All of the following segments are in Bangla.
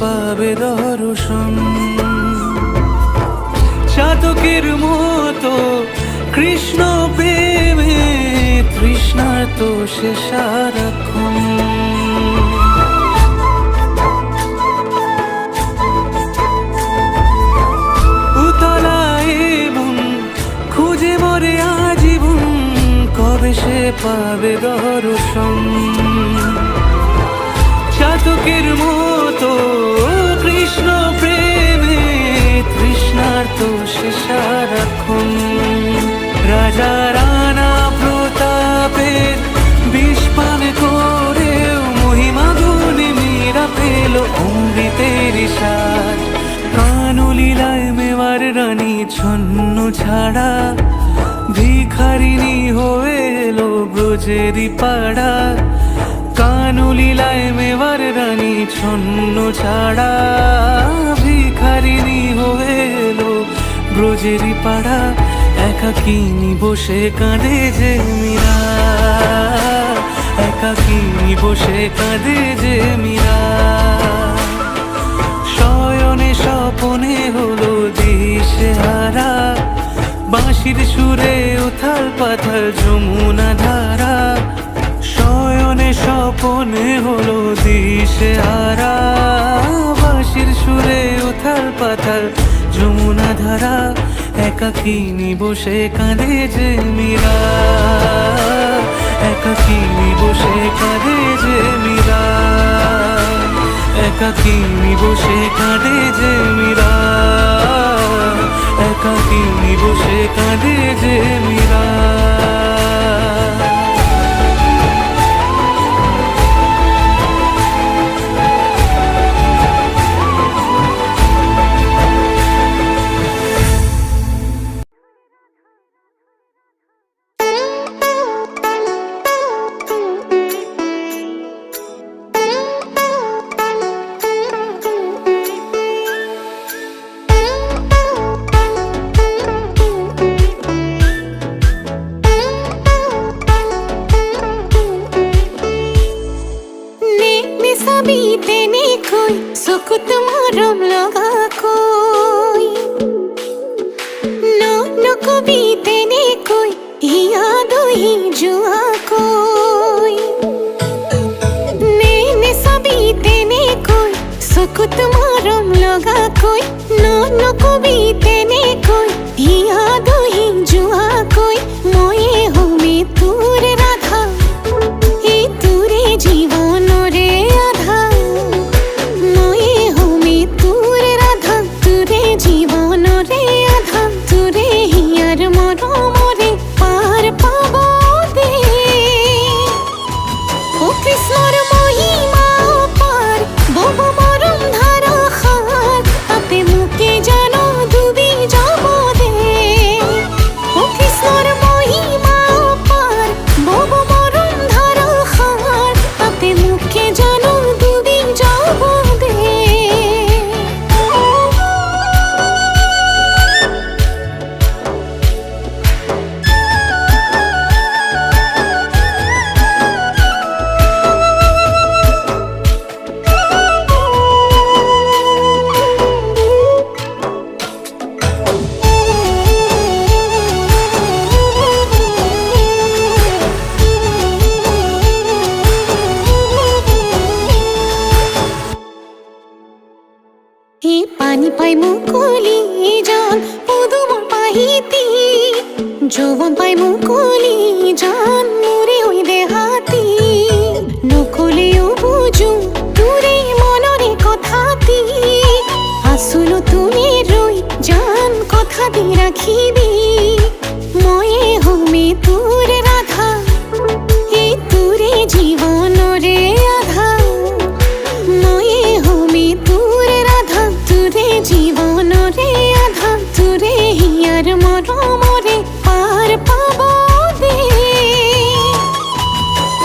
দর্শন চাতকের মতো কৃষ্ণ প্রেমে তৃষ্ণার তো সে সারাক্ষণ। সে পাবে দর্শন চাতকের মতো কৃষ্ণ প্রেমে তৃষ্ণার তো সে সারাক্ষণ। রাজা রানা প্রতাপের বিষ পান করেও মহিমা গুণে মীরা পেল অমৃতের সার। কানুলীলায় মেওয়ার রানী ছন্ন ছাড়া ভিখারিনী হয়ে এলো ব্রজেরই পাড়া। কানুলীলায় মেওয়ার রানী ছন্ন ছাড়া ভিখারিনী হয়ে এলো ব্রজেরই পাড়া একাকিনী বসে কাঁদে যে মীরা? একাকিনী বসে কাঁদে যে মীরা? শয়নে স্বপনে হলো দিশে হারা, বাঁশির সুরে উথাল পাথাল যমুনা ধারা। স্বপনে হলো দিশে হারা সুরে উথাল পাথাল যমুনা ধারা। একাকিনী বসে কাঁদে যে মীরা। একাকিনী বসে কাঁদে যে মীরা। একাকিনী বসে কাঁদে যে মীরা। একাকিনী বসে কাঁদে যে মীরা।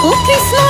O Christmas!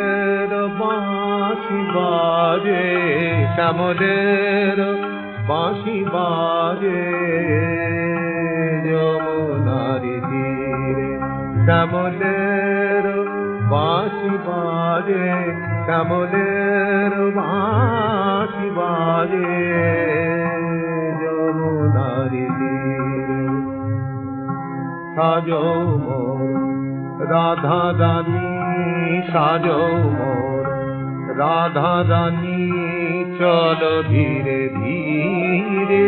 শ্যামলের বাঁশি বাজে, শ্যামলের বাঁশি বাজে। যমুনারি তীরে শ্যামলের বাঁশি বাজে, শ্যামলের বাঁশি বাজে। যমুনারি তীরে সাজো রাধা রানী সাজো মোর। রাধা রানী, চলো ধীরে ধীরে,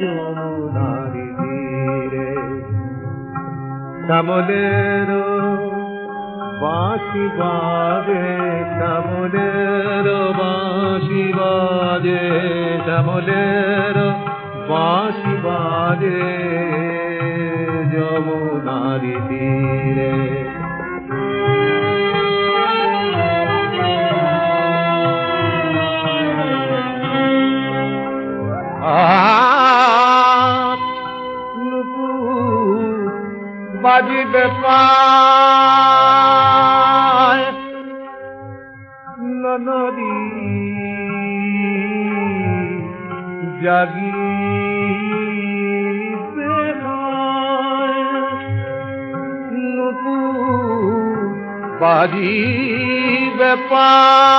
যমুনারি ধীরে শ্যামলের বাঁশি বাজে, শ্যামলের বাঁশি বাজে, শ্যামলের বাঁশি বাজে, যমুনারি তীরে। বাজিবে পায়। নদী জাগি বাজি বেপায়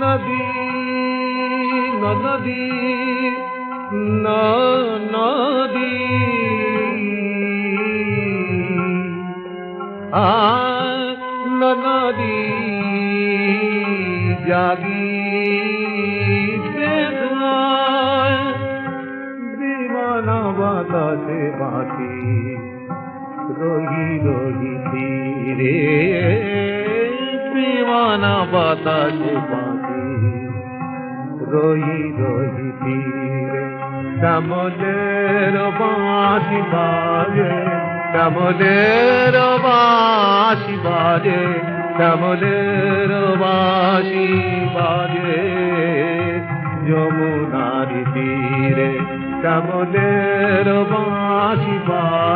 নদী নদী নদী। নদী জাগি দিবানা বাতাসে বাঁচি রহি রহি তীরে দিবানা বাতাসে বাঁচি রহি রহি তীরে। শ্যামলের বাঁশি বাজে, শ্যামলের বাঁশি বাজে, শ্যামলের বাঁশি বাজে। যমুনারি তীরে শ্যামলের বাঁশি বাজে।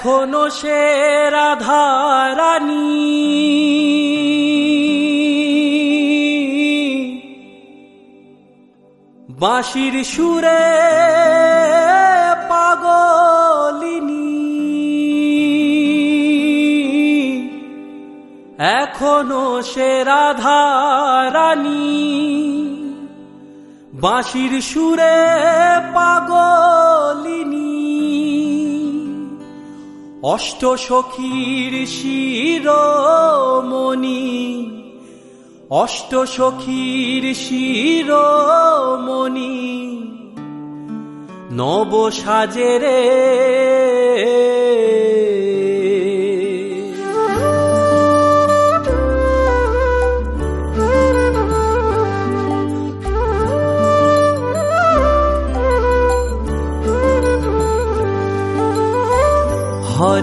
এখনও সে রাধা রানী বাঁশির সুরে পাগলিনী। এখনও সে রাধা রানী বাঁশির সুরে পাগলিনী অষ্ট সখীর শিরমণি অষ্ট সখীর শিরমণি নব সাজেরে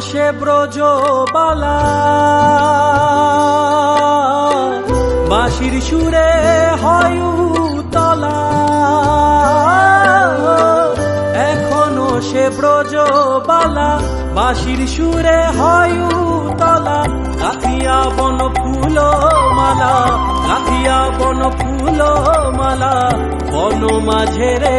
সে ব্রজবালা। বাঁশির সুরে হয় তলা এখনও সে ব্রজবালা বাঁশির সুরে হয় তলা গাথিয়া বন ফুল মালা গাথিয়া বন ফুল মালা, বন মাঝে রে।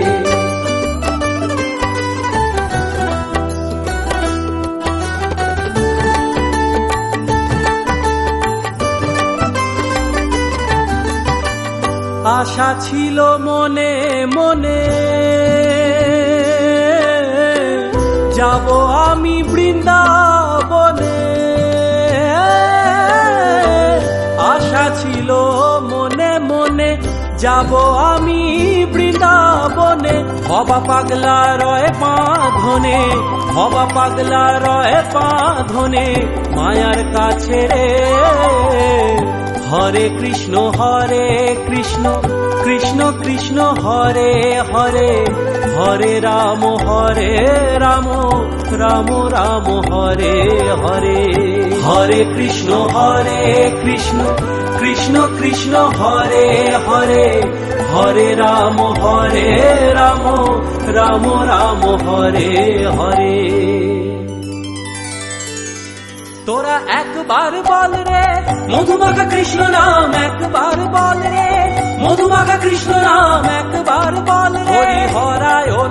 আশা ছিল মনে মনে। যাব আমি বৃন্দাবনে। আশা ছিল মনে মনে। যাব আমি বৃন্দাবনে। হবা পাগলা রয় বাঁধনে হবা পাগলা রয় বাঁধনে মায়ার কাছে রে। হরে কৃষ্ণ হরে কৃষ্ণ কৃষ্ণ কৃষ্ণ, হরে হরে হরে রাম হরে রাম রাম রাম, হরে হরে। হরে কৃষ্ণ হরে কৃষ্ণ কৃষ্ণ কৃষ্ণ, হরে হরে হরে রাম হরে রাম রাম রাম, হরে হরে। তোরা একবার বল রে। মধুমাখা কৃষ্ণ নাম একবার বল রে। মধুমাখা কৃষ্ণ নাম একবার বল রে। হরি হরায়